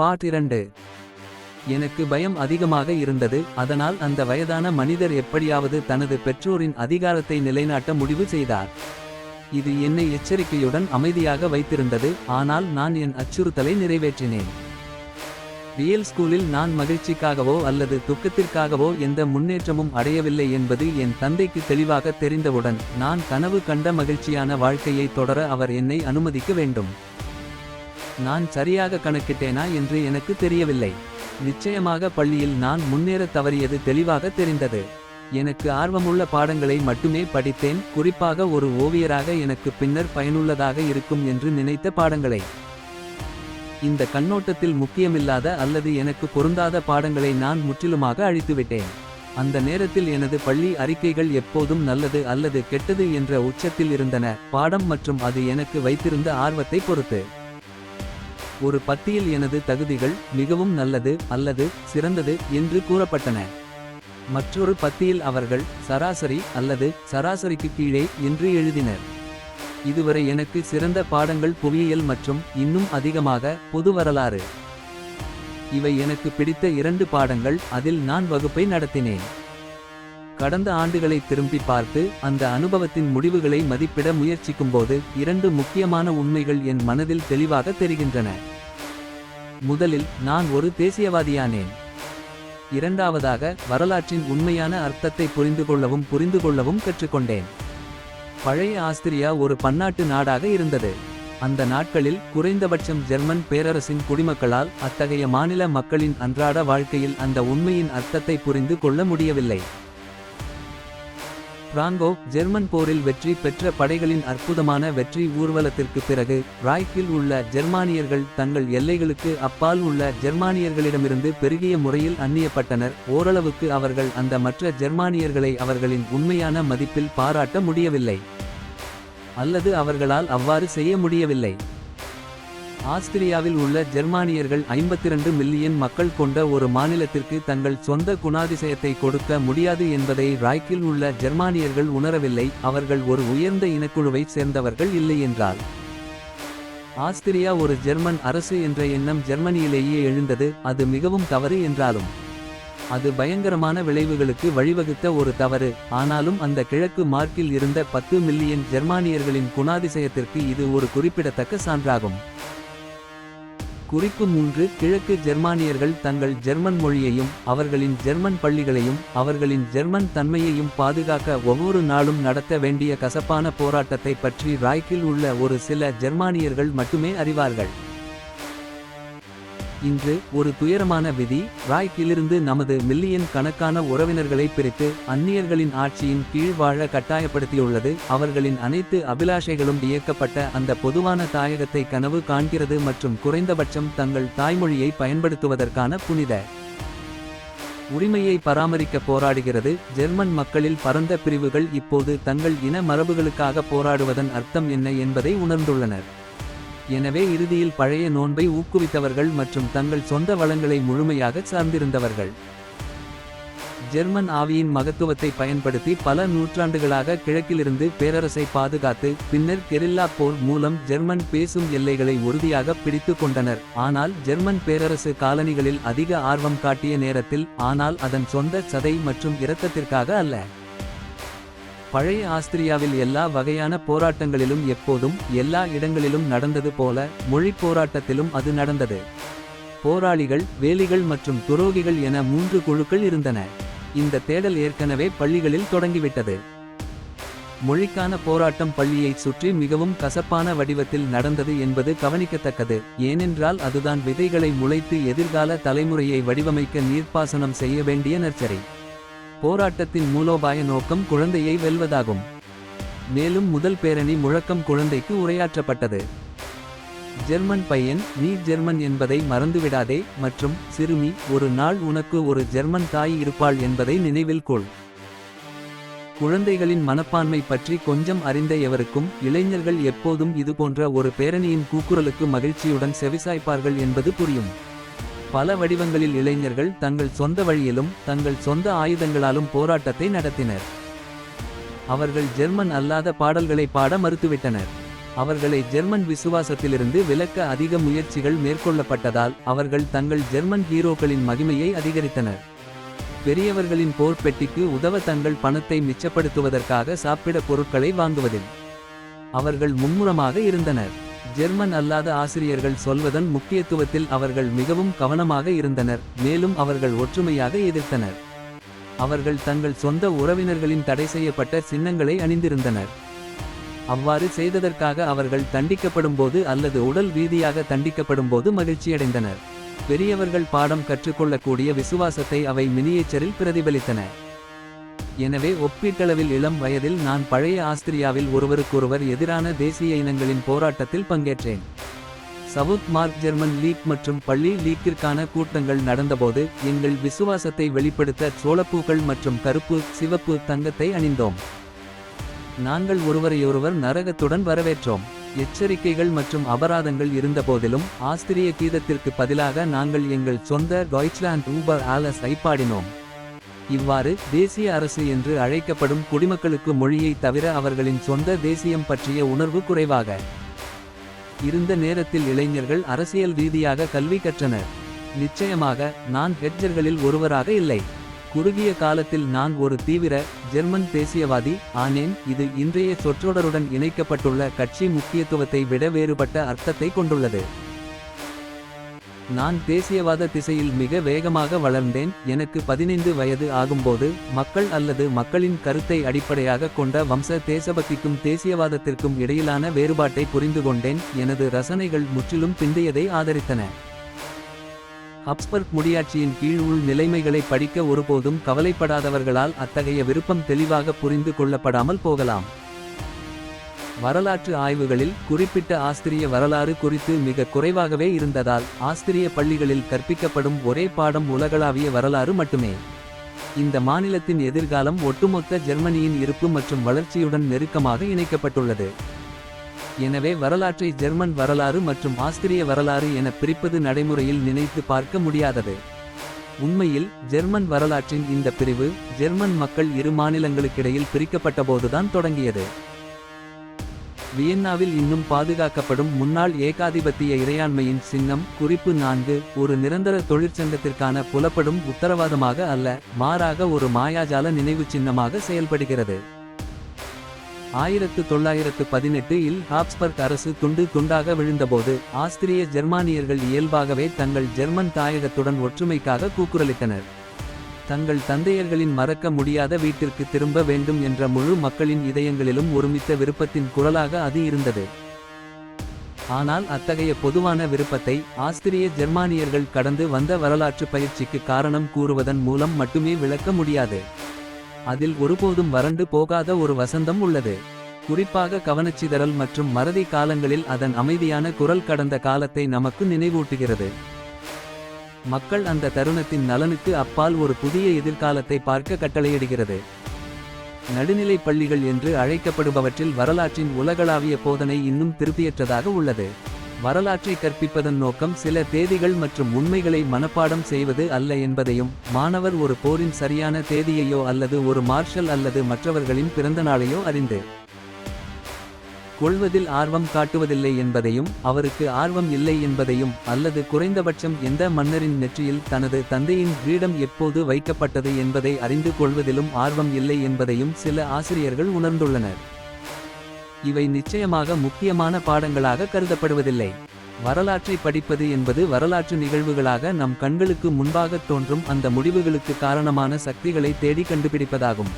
பாட் இரண்டு. எனக்கு பயம் அதிகமாக இருந்தது அதனால் அந்த வயதான மனிதர் எப்படியாவது தனது பெற்றோரின் அதிகாரத்தை நிலைநாட்ட முடிவு செய்தார். இது என்னை எச்சரிக்கையுடன் அமைதியாக வைத்திருந்தது ஆனால் நான் என் அச்சுறுத்தலை நிறைவேற்றினேன். ரியல் ஸ்கூலில் நான் மகிழ்ச்சிக்காகவோ அல்லது துக்கத்திற்காகவோ எந்த முன்னேற்றமும் அடையவில்லை என்பது என் தந்தைக்கு தெளிவாக தெரிந்தவுடன் நான் கனவு கண்ட மகிழ்ச்சியான வாழ்க்கையை தொடர அவர் என்னை அனுமதிக்க வேண்டும். நான் சரியாக கணக்கிட்டேனா என்று எனக்கு தெரியவில்லை. நிச்சயமாக பள்ளியில் நான் முன்னேறத் தவறியது தெளிவாக தெரிந்தது. எனக்கு ஆர்வமுள்ள பாடங்களை மட்டுமே படித்தேன். குறிப்பாக ஒரு ஓவியராக எனக்கு பின்னர் பயனுள்ளதாக இருக்கும் என்று நினைத்த பாடங்களை. இந்த கண்ணோட்டத்தில் முக்கியமில்லாத அல்லது எனக்கு பொருந்தாத பாடங்களை நான் முற்றிலுமாக அழித்துவிட்டேன். அந்த நேரத்தில் எனது பள்ளி அறிக்கைகள் எப்போதும் நல்லது அல்லது கெட்டது என்ற உச்சத்தில் இருந்தன. பாடம் மற்றும் அது எனக்கு வைத்திருந்த ஆர்வத்தை பொறுத்து. ஒரு பத்தியில் எனது தகுதிகள் மிகவும் நல்லது அல்லது சிறந்தது என்று கூறப்பட்டன. மற்றொரு பத்தியில் அவர்கள் சராசரி அல்லது சராசரிக்கு கீழே என்று எழுதினர். இதுவரை எனக்கு சிறந்த பாடங்கள் புவியியல் மற்றும் இன்னும் அதிகமாக பொது வரலாறு. இவை எனக்கு பிடித்த இரண்டு பாடங்கள் அதில் நான் வகுப்பை நடத்தினேன். கடந்த ஆண்டுகளை திரும்பி பார்த்து அந்த அனுபவத்தின் முடிவுகளை மதிப்பிட முயற்சிக்கும்போது இரண்டு முக்கியமான உண்மைகள் என் மனதில் தெளிவாக தெரிகின்றன. முதலில் நான் ஒரு தேசியவாதியானேன். இரண்டாவதாக வரலாற்றின் உண்மையான அர்த்தத்தை புரிந்து கொள்ளவும் புரிந்து கொள்ளவும் கற்றுக்கொண்டேன். பழைய ஆஸ்திரியா ஒரு பன்னாட்டு நாடாக இருந்தது. அந்த நாட்களில் குறைந்தபட்சம் ஜெர்மன் பேரரசின் குடிமக்களால் அத்தகைய மாநில மக்களின் அன்றாட வாழ்க்கையில் அந்த உண்மையின் அர்த்தத்தை புரிந்து கொள்ள முடியவில்லை. பிராங்கோ ஜெர்மன் போரில் வெற்றி பெற்ற படைகளின் அற்புதமான வெற்றி ஊர்வலத்திற்கு பிறகு ராய்க்கில் உள்ள ஜெர்மானியர்கள் தங்கள் எல்லைகளுக்கு அப்பால் உள்ள ஜெர்மானியர்களிடமிருந்து பெருகிய முறையில் அந்நியப்பட்டனர். ஓரளவுக்கு அவர்கள் அந்த மற்ற ஜெர்மானியர்களை அவர்களின் உண்மையான மதிப்பில் பாராட்ட முடியவில்லை. அல்லது அவர்களால் அவ்வாறு செய்ய முடியவில்லை. ஆஸ்திரியாவில் உள்ள ஜெர்மானியர்கள் 52 மில்லியன் மக்கள் கொண்ட ஒரு மாநிலத்திற்கு தங்கள் சொந்த குணாதிசயத்தை கொடுக்க முடியாது என்பதை ராய்க்கில் உள்ள ஜெர்மானியர்கள் உணரவில்லை. அவர்கள் ஒரு உயர்ந்த இனக்குழுவைச் சேர்ந்தவர்கள் இல்லை என்றால். ஆஸ்திரியா ஒரு ஜெர்மன் அரசு என்ற எண்ணம் ஜெர்மனியிலேயே எழுந்தது. அது மிகவும் தவறு என்றாலும். அது பயங்கரமான விளைவுகளுக்கு வழிவகுத்த ஒரு தவறு. ஆனாலும் அந்த கிழக்கு மார்க்கில் இருந்த பத்து மில்லியன் ஜெர்மானியர்களின் குணாதிசயத்திற்கு இது ஒரு குறிப்பிடத்தக்க சான்றாகும். குறிப்பு மூன்று கிழக்கு ஜெர்மானியர்கள் தங்கள் ஜெர்மன் மொழியையும் அவர்களின் ஜெர்மன் பள்ளிகளையும் அவர்களின் ஜெர்மன் தன்மையையும் பாதுகாக்க ஒவ்வொரு நாளும் நடத்த வேண்டிய கசப்பான போராட்டத்தை பற்றி ராய்க்கில் உள்ள ஒரு சில ஜெர்மானியர்கள் மட்டுமே அறிவார்கள். இன்று ஒரு துயரமான விதி ராய்க்கிலிருந்து நமது மில்லியன் கணக்கான உறவினர்களை பிரித்து அந்நியர்களின் ஆட்சியின் கீழ் வாழ கட்டாயப்படுத்தியுள்ளது. அவர்களின் அனைத்து அபிலாஷைகளும் இயக்கப்பட்ட அந்த பொதுவான தாயகத்தை கனவு காண்கிறது மற்றும் குறைந்தபட்சம் தங்கள் தாய்மொழியை பயன்படுத்துவதற்கான புனித உரிமையை பராமரிக்க போராடுகிறது. ஜெர்மன் மக்களில் பரந்த பிரிவுகள் இப்போது தங்கள் இன மரபுகளுக்காக போராடுவதன் அர்த்தம் என்ன என்பதை உணர்ந்துள்ளனர். எனவே இறுதியில் பழைய நோன்பை ஊக்குவித்தவர்கள் மற்றும் தங்கள் சொந்த வளங்களை முழுமையாக சார்ந்திருந்தவர்கள். ஜெர்மன் ஆவியின் மகத்துவத்தை பயன்படுத்தி பல நூற்றாண்டுகளாக கிழக்கிலிருந்து பேரரசை பாதுகாத்து பின்னர் கெரில்லா போர் மூலம் ஜெர்மன் பேசும் எல்லைகளை உறுதியாக பிடித்து கொண்டனர். ஆனால் ஜெர்மன் பேரரசு காலனிகளில் அதிக ஆர்வம் காட்டிய நேரத்தில் ஆனால் அதன் சொந்த சதை மற்றும் இரத்தத்திற்காக அல்ல. பழைய ஆஸ்திரியாவில் எல்லா வகையான போராட்டங்களிலும் எப்போதும் எல்லா இடங்களிலும் நடந்தது போல மொழி போராட்டத்திலும் அது நடந்தது. போராளிகள் வேலிகள் மற்றும் துரோகிகள் என மூன்று குழுக்கள் இருந்தன. இந்த தேடல் ஏற்கனவே பள்ளிகளில் தொடங்கிவிட்டது. மொழிக்கான போராட்டம் பள்ளியைச் சுற்றி மிகவும் கசப்பான வடிவத்தில் நடந்தது என்பது கவனிக்கத்தக்கது. ஏனென்றால் அதுதான் விதைகளை முளைத்து எதிர்கால தலைமுறையை வடிவமைக்க நீர்ப்பாசனம் செய்ய வேண்டிய நர்ச்சரி போராட்டத்தின் மூலோபாய நோக்கம் குழந்தையை வெல்வதாகும். மேலும் முதல் பேரணி முழக்கம் குழந்தைக்கு உரையாற்றப்பட்டது. ஜெர்மன் பையன் நீ ஜெர்மன் என்பதை மறந்துவிடாதே மற்றும் சிறுமி ஒரு நாள் உனக்கு ஒரு ஜெர்மன் தாய் இருப்பாள் என்பதை நினைவில் கொள். குழந்தைகளின் மனப்பான்மை பற்றி கொஞ்சம் அறிந்த எவருக்கும் இளைஞர்கள் எப்போதும் இதுபோன்ற ஒரு பேரணியின் கூக்குரலுக்கு மகிழ்ச்சியுடன் செவிசாய்ப்பார்கள் என்பது புரியும். பல வடிவங்களில் இளைஞர்கள் தங்கள் சொந்த வழியிலும் தங்கள் சொந்த ஆயுதங்களாலும் போராட்டத்தை நடத்தினர். அவர்கள் ஜெர்மன் அல்லாத பாடல்களை பாட மறுத்துவிட்டனர். அவர்களை ஜெர்மன் விசுவாசத்திலிருந்து விலக்க அதிக முயற்சிகள் மேற்கொள்ளப்பட்டதால் அவர்கள் தங்கள் ஜெர்மன் ஹீரோக்களின் மகிமையை அதிகரித்தனர். பெரியவர்களின் போர் பெட்டிக்கு உதவ தங்கள் பணத்தை மிச்சப்படுத்துவதற்காக சாப்பிட பொருட்களை வாங்குவதில் அவர்கள் மும்முரமாக இருந்தனர். ஜெர்மன் அல்லாத ஆசிரியர்கள் சொல்வதன் முக்கியத்துவத்தில் அவர்கள் மிகவும் கவனமாக இருந்தனர் மேலும் அவர்கள் ஒற்றுமையாக எதிர்த்தனர். அவர்கள் தங்கள் சொந்த உறவினர்களின் தடை செய்யப்பட்ட சின்னங்களை அணிந்திருந்தனர். அவ்வாறு செய்ததற்காக அவர்கள் தண்டிக்கப்படும்போது அல்லது உடல் ரீதியாக தண்டிக்கப்படும்போது மகிழ்ச்சியடைந்தனர். பெரியவர்கள் பாடம் கற்றுக்கொள்ளக்கூடிய விசுவாசத்தை அவை மினியேச்சரில் பிரதிபலித்தன. எனவே ஒப்பீட்டளவில் இளம் வயதில் நான் பழைய ஆஸ்திரியாவில் ஒருவருக்கொருவர் எதிரான தேசிய இனங்களின் போராட்டத்தில் பங்கேற்றேன். சவுத் மார்க் ஜெர்மன் லீக் மற்றும் பள்ளி லீக்கிற்கான கூட்டங்கள் நடந்தபோது எங்கள் விசுவாசத்தை வெளிப்படுத்த சோளப்பூக்கள் மற்றும் கருப்பு சிவப்பு தங்கத்தை அணிந்தோம். நாங்கள் ஒருவரையொருவர் நரகத்துடன் வரவேற்றோம். எச்சரிக்கைகள் மற்றும் அபராதங்கள் இருந்தபோதிலும் ஆஸ்திரிய கீதத்திற்கு பதிலாக நாங்கள் எங்கள் சொந்த டாய்ச்லாண்ட் ஊபர் ஆலஸ் ஐ பாடினோம். இவ்வாறு தேசிய அரசு என்று அழைக்கப்படும் குடிமக்களுக்கு மொழியை தவிர அவர்களின் சொந்த தேசியம் பற்றிய உணர்வு குறைவாக இருந்த நேரத்தில் இளைஞர்கள் அரசியல் ரீதியாக கல்வி கற்றனர். நிச்சயமாக நான் ஹெட்ஜர்களில் ஒருவராக இல்லை. குறுகிய காலத்தில் நான் ஒரு தீவிர ஜெர்மன் தேசியவாதி ஆனேன் இது இன்றைய சொற்றொடருடன் இணைக்கப்பட்டுள்ள கட்சி முக்கியத்துவத்தை விட வேறுபட்ட அர்த்தத்தை கொண்டுள்ளது. நான் தேசியவாத திசையில் மிக வேகமாக வளர்ந்தேன். எனக்கு பதினைந்து வயது ஆகும்போது மக்கள் அல்லது மக்களின் கருத்தை அடிப்படையாக கொண்ட வம்ச தேசபக்திக்கும் தேசியவாதத்திற்கும் இடையிலான வேறுபாட்டை புரிந்து கொண்டேன். எனது ரசனைகள் முற்றிலும் பிந்தையதை ஆதரித்தன. ஹப்ஸ்பர்க் முடியாட்சியின் கீழ் உள் நிலைமைகளை படிக்க ஒருபோதும் கவலைப்படாதவர்களால் அத்தகைய விருப்பம் தெளிவாக புரிந்து கொள்ளப்படாமல் போகலாம். வரலாற்று ஆய்வுகளில் குறிப்பிட்ட ஆஸ்திரிய வரலாறு குறித்து மிக குறைவாகவே இருந்ததால் ஆஸ்திரிய பள்ளிகளில் கற்பிக்கப்படும் ஒரே பாடம் உலகளாவிய வரலாறு மட்டுமே. இந்த மாநிலத்தின் எதிர்காலம் ஒட்டுமொத்த ஜெர்மனியின் இருப்பு மற்றும் வளர்ச்சியுடன் நெருக்கமாக இணைக்கப்பட்டுள்ளது. எனவே வரலாற்றை ஜெர்மன் வரலாறு மற்றும் ஆஸ்திரிய வரலாறு என பிரிப்பது நடைமுறையில் நினைத்து பார்க்க முடியாதது. உண்மையில் ஜெர்மன் வரலாற்றின் இந்த பிரிவு ஜெர்மன் மக்கள் இரு மாநிலங்களுக்கிடையில் பிரிக்கப்பட்டபோதுதான் தொடங்கியது. வியன்னாவில் இன்னும் பாதுகாக்கப்படும் முன்னாள் ஏகாதிபத்திய இறையாண்மையின் சின்னம் குறிப்பு நான்கு ஒரு நிரந்தர தொழிற்சங்கத்திற்கான புலப்படும் உத்தரவாதமாக அல்ல மாறாக ஒரு மாயாஜால நினைவு சின்னமாக செயல்படுகிறது. ஆயிரத்து தொள்ளாயிரத்து பதினெட்டு இல் ஹாப்ஸ்பர்க் அரசு துண்டு துண்டாக விழுந்தபோது ஆஸ்திரிய ஜெர்மானியர்கள் இயல்பாகவே தங்கள் ஜெர்மன் தாயகத்துடன் ஒற்றுமைக்காக கூக்குரலித்தனர் தங்கள் தந்தையர்களின் மறக்க முடியாத வீட்டிற்கு திரும்ப வேண்டும் என்ற முழு மக்களின் இதயங்களிலும் ஒருமித்த விருப்பத்தின் குரலாக அது இருந்தது. ஆனால் அத்தகைய பொதுவான விருப்பத்தை ஆஸ்திரிய ஜெர்மானியர்கள் கடந்து வந்த வரலாற்று பயிற்சிக்கு காரணம் கூறுவதன் மூலம் மட்டுமே விளக்க முடியாது. அதில் ஒருபோதும் வறண்டு போகாத ஒரு வசந்தம் உள்ளது. குறிப்பாக கவனச்சிதறல் மற்றும் மறதி காலங்களில் அதன் அமைதியான குரல் கடந்த காலத்தை நமக்கு நினைவூட்டுகிறது. மக்கள் அந்த தருணத்தின் நலனுக்கு அப்பால் ஒரு புதிய எதிர்காலத்தை பார்க்க கட்டளையிடுகிறது. நடுநிலை பள்ளிகள் என்று அழைக்கப்படுபவற்றில் வரலாற்றின் உலகளாவிய போதனை இன்னும் திருப்தியற்றதாக உள்ளது. வரலாற்றை கற்பிப்பதன் நோக்கம் சில தேதிகள் மற்றும் உண்மைகளை மனப்பாடம் செய்வது அல்ல என்பதையும் மாணவர் ஒரு போரின் சரியான தேதியையோ அல்லது ஒரு மார்ஷல் அல்லது மற்றவர்களின் பிறந்தநாளையோ அறிந்து கொள்வதில் ஆர்வம் காட்டுவதில்லை என்பதையும் அவருக்கு ஆர்வம் இல்லை என்பதையும் அல்லது குறைந்தபட்சம் எந்த மன்னரின் நெற்றியில் தனது தந்தையின் கிரீடம் எப்போது வைக்கப்பட்டது என்பதை அறிந்து கொள்வதிலும் ஆர்வம் இல்லை என்பதையும் சில ஆசிரியர்கள் உணர்ந்துள்ளனர். இவை நிச்சயமாக முக்கியமான பாடங்களாக கருதப்படுவதில்லை. வரலாற்றை படிப்பது என்பது வரலாற்று நிகழ்வுகளாக நம் கண்களுக்கு முன்பாக தோன்றும் அந்த முடிவுகளுக்கு காரணமான சக்திகளை தேடி கண்டுபிடிப்பதாகும்.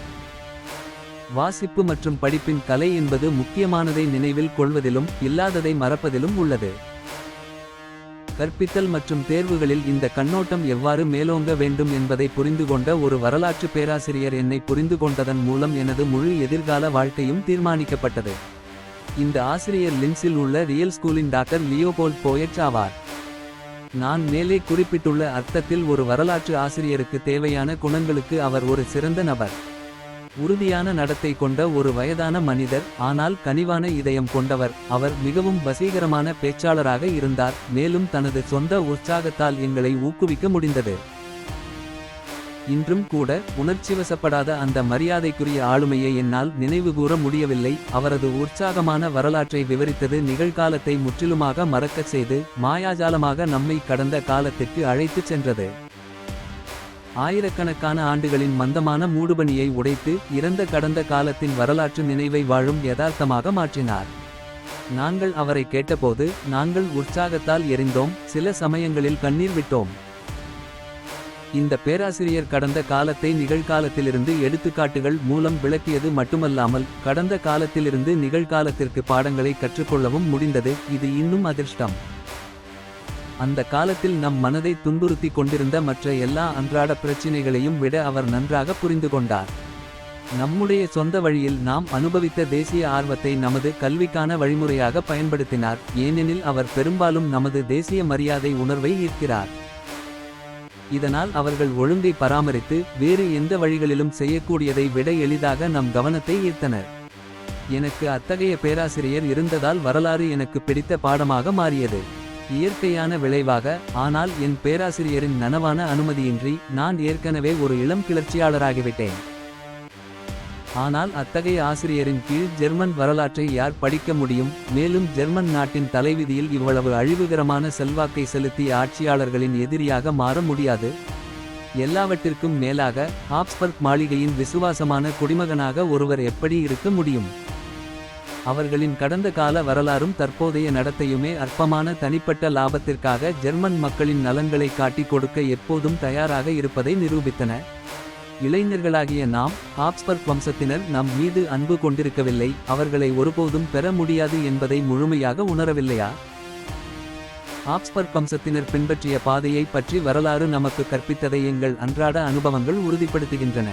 வாசிப்பு மற்றும் படிப்பின் கலை என்பது முக்கியமானதை நினைவில் கொள்வதிலும் இல்லாததை மறப்பதிலும் உள்ளது. கற்பித்தல் மற்றும் தேர்வுகளில் இந்த கண்ணோட்டம் எவ்வாறு மேலோங்க வேண்டும் என்பதை புரிந்து கொண்ட ஒரு வரலாற்று பேராசிரியர் என்னை புரிந்து கொண்டதன் மூலம் எனது முழு எதிர்கால வாழ்க்கையும் தீர்மானிக்கப்பட்டது. இந்த ஆசிரியர் லின்ஸில் உள்ள ரியல் ஸ்கூலின் டாக்டர் லியோபோல் போயட்ஸ் ஆவார். நான் மேலே குறிப்பிட்டுள்ள அர்த்தத்தில் ஒரு வரலாற்று ஆசிரியருக்கு தேவையான குணங்களுக்கு அவர் ஒரு சிறந்த நபர். உறுதியான நடத்தை கொண்ட ஒரு வயதான மனிதர் ஆனால் கனிவான இதயம் கொண்டவர். அவர் மிகவும் வசீகரமான பேச்சாளராக இருந்தார் மேலும் தனது சொந்த உற்சாகத்தால் எங்களை ஊக்குவிக்க முடிந்தது. இன்றும் கூட உணர்ச்சிவசப்படாத அந்த மரியாதைக்குரிய ஆளுமையை என்னால் நினைவுகூர முடியவில்லை. அவரது உற்சாகமான வரலாற்றை விவரித்தது நிகழ்காலத்தை முற்றிலுமாக மறக்கச் செய்து மாயாஜாலமாக நம்மை கடந்த காலத்திற்கு அழைத்துச் சென்றது. ஆயிரக்கணக்கான ஆண்டுகளின் மந்தமான மூடுபனியை உடைத்து இறந்த கடந்த காலத்தின் வரலாற்று நினைவை வாழும் யதார்த்தமாக மாற்றினார். நாங்கள் அவரை கேட்டபோது நாங்கள் உற்சாகத்தால் எரிந்தோம் சில சமயங்களில் கண்ணீர் விட்டோம். இந்த பேராசிரியர் கடந்த காலத்தை நிகழ்காலத்திலிருந்து எடுத்துக்காட்டுகள் மூலம் விளக்கியது மட்டுமல்லாமல் கடந்த காலத்திலிருந்து நிகழ்காலத்திற்கு பாடங்களை கற்றுக்கொள்ளவும் முடிந்தது இது இன்னும் அதிர்ஷ்டம். அந்த காலத்தில் நம் மனதை துன்புறுத்தி கொண்டிருந்த மற்ற எல்லா அன்றாட பிரச்சினைகளையும் விட அவர் நன்றாக புரிந்து கொண்டார். நம்முடைய சொந்த வழியில் நாம் அனுபவித்த தேசிய ஆர்வத்தை நமது கல்விக்கான வழிமுறையாக பயன்படுத்தினார் ஏனெனில் அவர் பெரும்பாலும் நமது தேசிய மரியாதை உணர்வை ஈர்க்கிறார். இதனால் அவர்கள் ஒழுங்கை பராமரித்து வேறு எந்த வழிகளிலும் செய்யக்கூடியதை விட எளிதாக நம் கவனத்தை ஈர்த்தனர். எனக்கு அத்தகைய பேராசிரியர் இருந்ததால் வரலாறு எனக்கு பிடித்த பாடமாக மாறியது. இயற்கையான விளைவாக ஆனால் என் பேராசிரியரின் நனவான அனுமதியின்றி நான் ஏற்கனவே ஒரு இளம் கிளர்ச்சியாளராகிவிட்டேன். ஆனால் அத்தகைய ஆசிரியரின் கீழ் ஜெர்மன் வரலாற்றை யார் படிக்க முடியும் மேலும் ஜெர்மன் நாட்டின் தலைவிதியில் இவ்வளவு அழிவுகரமான செல்வாக்கை செலுத்திய ஆட்சியாளர்களின் எதிரியாக மாற முடியாது. எல்லாவற்றிற்கும் மேலாக ஹாப்ஸ்பர்க் மாளிகையின் விசுவாசமான குடிமகனாக ஒருவர் எப்படி இருக்க முடியும்? அவர்களின் கடந்த கால வரலாறும் தற்போதைய நடத்தையுமே அற்பமான தனிப்பட்ட லாபத்திற்காக ஜெர்மன் மக்களின் நலன்களை காட்டிக் கொடுக்க எப்போதும் தயாராக இருப்பதை நிரூபித்தன. இளைஞர்களாகிய நாம் ஹாப்ஸ்பர்க் வம்சத்தினர் நம் மீது அன்பு கொண்டிருக்கவில்லை அவர்களை ஒருபோதும் பெற முடியாது என்பதை முழுமையாக உணரவில்லையா? ஆப்ஸ்பர்க் வம்சத்தினர் பின்பற்றிய பாதையை பற்றி வரலாறு நமக்கு கற்பித்ததை எங்கள் அன்றாட அனுபவங்கள் உறுதிப்படுத்துகின்றன.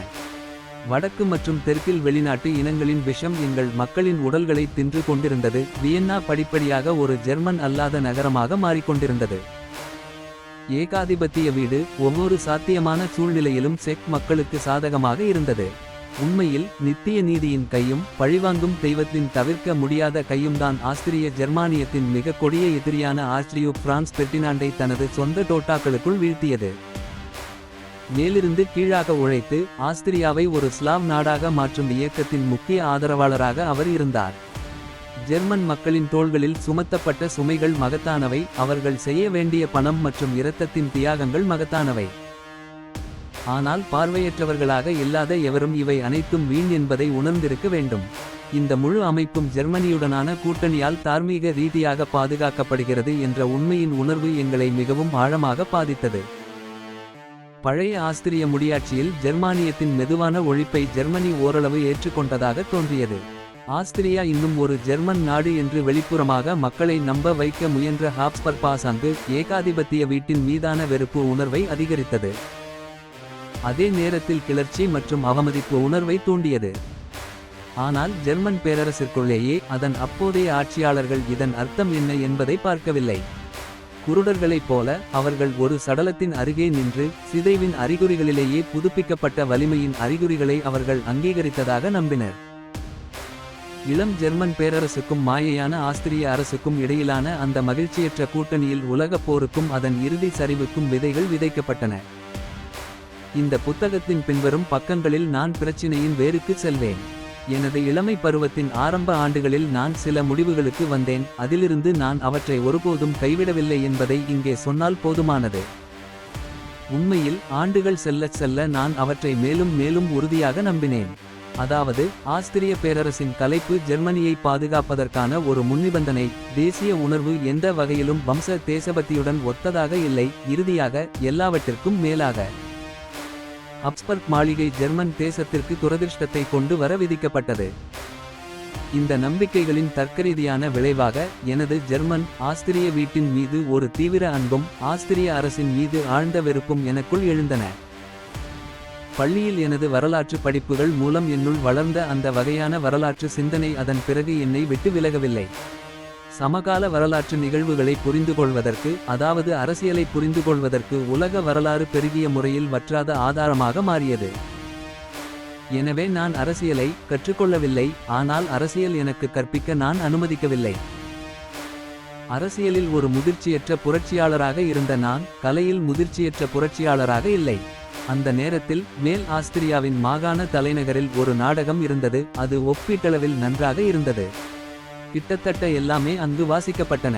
வடக்கு மற்றும் தெற்கில் வெளிநாட்டு இனங்களின் விஷம் எங்கள் மக்களின் உடல்களை தின்று கொண்டிருந்தது. வியன்னா படிப்படியாக ஒரு ஜெர்மன் அல்லாத நகரமாக மாறிக்கொண்டிருந்தது. ஏகாதிபத்திய வீடு ஒவ்வொரு சாத்தியமான சூழ்நிலையிலும் செக் மக்களுக்கு சாதகமாக இருந்தது. உண்மையில் நித்திய நீதியின் கையும் பழிவாங்கும் தெய்வத்தின் தவிர்க்க முடியாத கையும்தான் ஆஸ்திரிய ஜெர்மானியத்தின் மிக கொடிய எதிரியான ஆஸ்ட்ரியோ பிரான்ஸ் பெர்டினாண்டை தனது சொந்த டோட்டாக்களுக்குள் வீழ்த்தியது. மேலிருந்து கீழாக உழைத்து ஆஸ்திரியாவை ஒரு ஸ்லாவ் நாடாக மாற்றும் இயக்கத்தின் முக்கிய ஆதரவாளராக அவர் இருந்தார். ஜெர்மன் மக்களின் தோள்களில் சுமத்தப்பட்ட சுமைகள் மகத்தானவை அவர்கள் செய்ய வேண்டிய பணம் மற்றும் இரத்தத்தின் தியாகங்கள் மகத்தானவை. ஆனால் பார்வையற்றவர்களாக இல்லாத எவரும் இவை அனைத்தும் வீண் என்பதை உணர்ந்திருக்க வேண்டும். இந்த முழு அமைப்பும் ஜெர்மனியுடனான கூட்டணியால் தார்மீக ரீதியாக பாதுகாக்கப்படுகிறது என்ற உண்மையின் உணர்வு எங்களை மிகவும் ஆழமாக பாதித்தது. பழைய ஆஸ்திரிய முடியாட்சியில் ஜெர்மானியத்தின் மெதுவான ஒழிப்பை ஜெர்மனி ஓரளவு ஏற்றுக்கொண்டதாக தோன்றியது. ஆஸ்திரியா இன்னும் ஒரு ஜெர்மன் நாடு என்று வெளிப்புறமாக மக்களை நம்ப வைக்க முயன்ற ஹாப்ஸ்பர் பாசாங்கு ஏகாதிபத்திய வீட்டின் மீதான வெறுப்பு உணர்வை அதிகரித்தது. அதே நேரத்தில் கிளர்ச்சி மற்றும் அவமதிப்பு உணர்வை தூண்டியது. ஆனால் ஜெர்மன் பேரரசிற்குள்ளேயே அதன் அப்போதைய ஆட்சியாளர்கள் இதன் அர்த்தம் என்ன என்பதை பார்க்கவில்லை. குருடர்களைப் போல அவர்கள் ஒரு சடலத்தின் அருகே நின்று சிதைவின் அறிகுறிகளிலேயே புதுப்பிக்கப்பட்ட வலிமையின் அறிகுறிகளை அவர்கள் அங்கீகரித்ததாக நம்பினர். இளம் ஜெர்மன் பேரரசுக்கும் மாயையான ஆஸ்திரிய அரசுக்கும் இடையிலான அந்த மகிழ்ச்சியற்ற கூட்டணியில் உலகப் போருக்கும் அதன் இறுதி சரிவுக்கும் விதைகள் விதைக்கப்பட்டன. இந்த புத்தகத்தின் பின்வரும் பக்கங்களில் நான் பிரச்சினையின் வேருக்கு செல்வேன். எனது இளமை பருவத்தின் ஆரம்ப ஆண்டுகளில் நான் சில முடிவுகளுக்கு வந்தேன் அதிலிருந்து நான் அவற்றை ஒருபோதும் கைவிடவில்லை என்பதை இங்கே சொன்னால் போதுமானது. உண்மையில் ஆண்டுகள் செல்லச் செல்ல நான் அவற்றை மேலும் மேலும் உறுதியாக நம்பினேன். அதாவது ஆஸ்திரிய பேரரசின் கலைப்பு ஜெர்மனியை பாதுகாப்பதற்கான ஒரு முன்னிபந்தனை தேசிய உணர்வு எந்த வகையிலும் வம்ச தேசபக்தியுடன் ஒத்ததாக இல்லை இறுதியாக எல்லாவற்றிற்கும் மேலாக. அப்ஸ்பர்க் மாளிகை ஜெர்மன் தேசத்திற்கு துரதிர்ஷ்டத்தை கொண்டு வர விதிக்கப்பட்டது. இந்த நம்பிக்கைகளின் தர்க்கரீதியான விளைவாக எனது ஜெர்மன் ஆஸ்திரிய வீட்டின் மீது ஒரு தீவிர அன்பும் ஆஸ்திரிய அரசின் மீது ஆழ்ந்த வெறுப்பும் எனக்குள் எழுந்தன. பள்ளியில் எனது வரலாற்று படிப்புகள் மூலம் என்னுள் வளர்ந்த அந்த வகையான வரலாற்று சிந்தனை அதன் பிறகு என்னை விட்டு விலகவில்லை. சமகால வரலாற்று நிகழ்வுகளை புரிந்துகொள்வதற்கு அதாவது அரசியலை புரிந்துகொள்வதற்கு உலக வரலாறு பெருகிய முறையில் வற்றாத ஆதாரமாக மாறியது. எனவே நான் அரசியலை கற்றுக்கொள்ளவில்லை ஆனால் அரசியல் எனக்கு கற்பிக்க நான் அனுமதிக்கவில்லை. அரசியலில் ஒரு முதிர்ச்சியற்ற புரட்சியாளராக இருந்த நான் கலையில் முதிர்ச்சியற்ற புரட்சியாளராக இல்லை. அந்த நேரத்தில் மேல் ஆஸ்திரியாவின் மாகாண தலைநகரில் ஒரு நாடகம் இருந்தது அது ஒப்பீட்டளவில் நன்றாக இருந்தது. கிட்டத்தட்ட எல்லாமே அங்கு வாசிக்கப்பட்டன.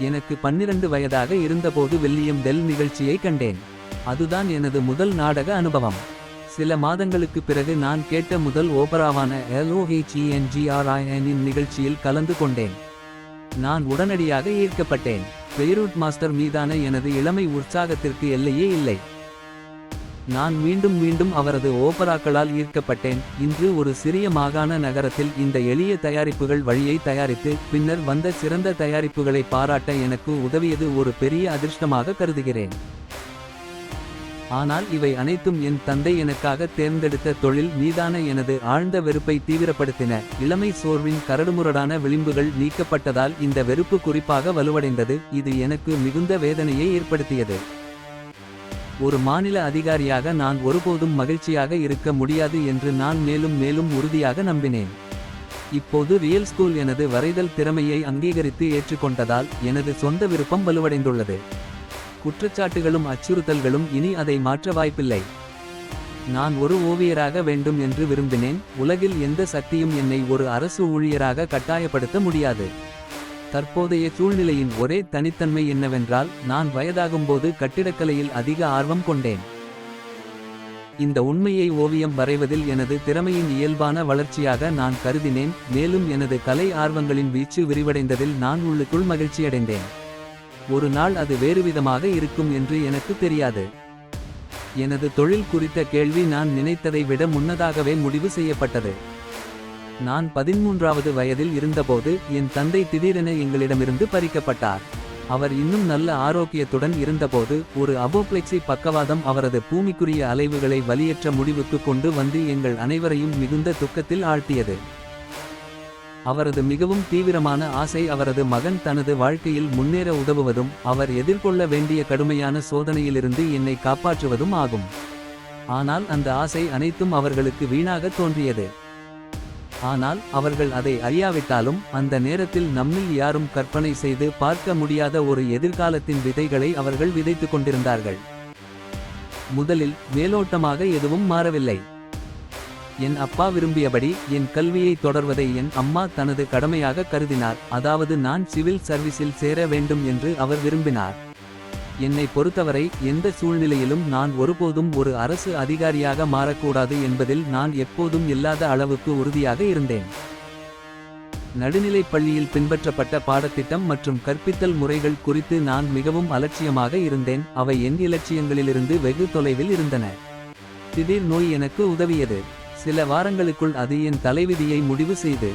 எனக்கு பன்னிரண்டு வயதாக இருந்தபோது வில்லியம் டெல் நிகழ்ச்சியை கண்டேன். அதுதான் எனது முதல் நாடக அனுபவம். சில மாதங்களுக்கு பிறகு நான் கேட்ட முதல் ஓபராவான எல்ஓஹெச்இஎன்ஜிஆர்ஐஎனின் நிகழ்ச்சியில் கலந்து கொண்டேன். நான் உடனடியாக ஈர்க்கப்பட்டேன். பெய்ரூட் மாஸ்டர் மீதான எனது இளமை உற்சாகத்திற்கு எல்லையே இல்லை. நான் மீண்டும் மீண்டும் அவரது ஓபராக்களால் ஈர்க்கப்பட்டேன். இன்று ஒரு சிறிய மாகாண நகரத்தில் இந்த எளிய தயாரிப்புகள் வழியை தயாரித்து பின்னர் வந்த சிறந்த தயாரிப்புகளை பாராட்ட எனக்கு உதவியது ஒரு பெரிய அதிர்ஷ்டமாக கருதுகிறேன். ஆனால் இவை அனைத்தும் என் தந்தை எனக்காக தேர்ந்தெடுத்த தொழில் மீதான எனது ஆழ்ந்த வெறுப்பை தீவிரப்படுத்தின. இளமை சோர்வின் கரடுமுரடான விளிம்புகள் நீக்கப்பட்டதால் இந்த வெறுப்பு குறிப்பாக வலுவடைந்தது. இது எனக்கு மிகுந்த வேதனையை ஏற்படுத்தியது. ஒரு மாநில அதிகாரியாக நான் ஒருபோதும் மகிழ்ச்சியாக இருக்க முடியாது என்று நான் மேலும் மேலும் உறுதியாக நம்பினேன். இப்போது ரியல் ஸ்கூல் எனது வரைதல் திறமையை அங்கீகரித்து ஏற்றுக்கொண்டதால் எனது சொந்த விருப்பம் வலுவடைந்துள்ளது. குற்றச்சாட்டுகளும் அச்சுறுத்தல்களும் இனி அதை மாற்ற வாய்ப்பில்லை. நான் ஒரு ஓவியராக வேண்டும் என்று விரும்பினேன். உலகில் எந்த சக்தியும் என்னை ஒரு அரசு ஊழியராக கட்டாயப்படுத்த முடியாது. தற்போதைய சூழ்நிலையின் ஒரே தனித்தன்மை என்னவென்றால் நான் வயதாகும்போது கட்டிடக்கலையில் அதிக ஆர்வம் கொண்டேன். இந்த உண்மையை ஓவியம் வரைவதில் எனது திறமையின் இயல்பான வளர்ச்சியாக நான் கருதினேன் மேலும் எனது கலை ஆர்வங்களின் வீச்சு விரிவடைந்ததில் நான் உள்ளுக்குள் மகிழ்ச்சியடைந்தேன். ஒரு நாள் அது வேறுவிதமாக இருக்கும் என்று எனக்கு தெரியாது. எனது தொழில் குறித்த கேள்வி நான் நினைத்ததை விட முன்னதாகவே முடிவு செய்யப்பட்டது. நான் பதிமூன்றாவது வயதில் இருந்தபோது என் தந்தை திடீரென எங்களிடமிருந்து பறிக்கப்பட்டார். அவர் இன்னும் நல்ல ஆரோக்கியத்துடன் இருந்தபோது ஒரு அபோப்ளெக்ஸி பக்கவாதம் அவரது பூமிக்குரிய அலைவுகளை வலியற்ற முடிவுக்கு கொண்டு வந்து எங்கள் அனைவரையும் மிகுந்த துக்கத்தில் ஆழ்த்தியது. அவரது மிகவும் தீவிரமான ஆசை அவரது மகன் தனது வாழ்க்கையில் முன்னேற உதவுவதும் அவர் எதிர்கொள்ள வேண்டிய கடுமையான சோதனையிலிருந்து என்னை காப்பாற்றுவதும் ஆகும். ஆனால் அந்த ஆசை அனைத்தும் அவர்களுக்கு வீணாக தோன்றியது. ஆனால் அவர்கள் அதை அறியாவிட்டாலும் அந்த நேரத்தில் நம்மில் யாரும் கற்பனை செய்து பார்க்க முடியாத ஒரு எதிர்காலத்தின் விதைகளை அவர்கள் விதைத்துக் கொண்டிருந்தார்கள். முதலில் மேலோட்டமாக எதுவும் மாறவில்லை. என் அப்பா விரும்பியபடி என் கல்வியை தொடர்வதை என் அம்மா தனது கடமையாக கருதினார். அதாவது நான் சிவில் சர்வீஸில் சேர வேண்டும் என்று அவர் விரும்பினார். என்னை பொறுத்தவரை எந்த சூழ்நிலையிலும் நான் ஒருபோதும் ஒரு அரசு அதிகாரியாக மாறக்கூடாது என்பதில் நான் எப்போதும் இல்லாத அளவுக்கு உறுதியாக இருந்தேன். நடுநிலைப் பள்ளியில் பின்பற்றப்பட்ட பாடத்திட்டம் மற்றும் கற்பித்தல் முறைகள் குறித்து நான் மிகவும் அலட்சியமாக இருந்தேன். அவை என் இலட்சியங்களிலிருந்து வெகு தொலைவில் இருந்தன. திடீர் நோய் எனக்கு உதவியது. சில வாரங்களுக்குள் அது என் தலைவிதியை முடிவு செய்து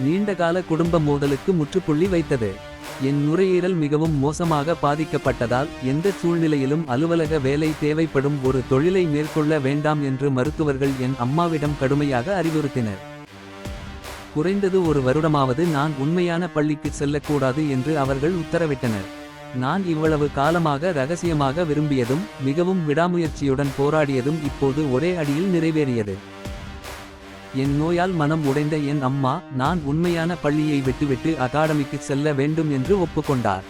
நீண்டகால குடும்ப மோதலுக்கு முற்றுப்புள்ளி வைத்தது. என் நுரையீரல் மிகவும் மோசமாக பாதிக்கப்பட்டதால் எந்த சூழ்நிலையிலும் அலுவலக வேலை தேவைப்படும் ஒரு தொழிலை மேற்கொள்ள வேண்டாம் என்று மருத்துவர்கள் என் அம்மாவிடம் கடுமையாக அறிவுறுத்தினர். குறைந்தது ஒரு வருடமாவது நான் உண்மையான பள்ளிக்கு செல்லக்கூடாது என்று அவர்கள் உத்தரவிட்டனர். நான் இவ்வளவு காலமாக ரகசியமாக விரும்பியதும் மிகவும் விடாமுயற்சியுடன் போராடியதும் இப்போது ஒரே அடியில் நிறைவேறியது. என் நோயால் மனம் உடைந்த என் அம்மா நான் உண்மையான பள்ளியை விட்டுவிட்டு அகாடமிக்கு செல்ல வேண்டும் என்று ஒப்புக்கொண்டார்.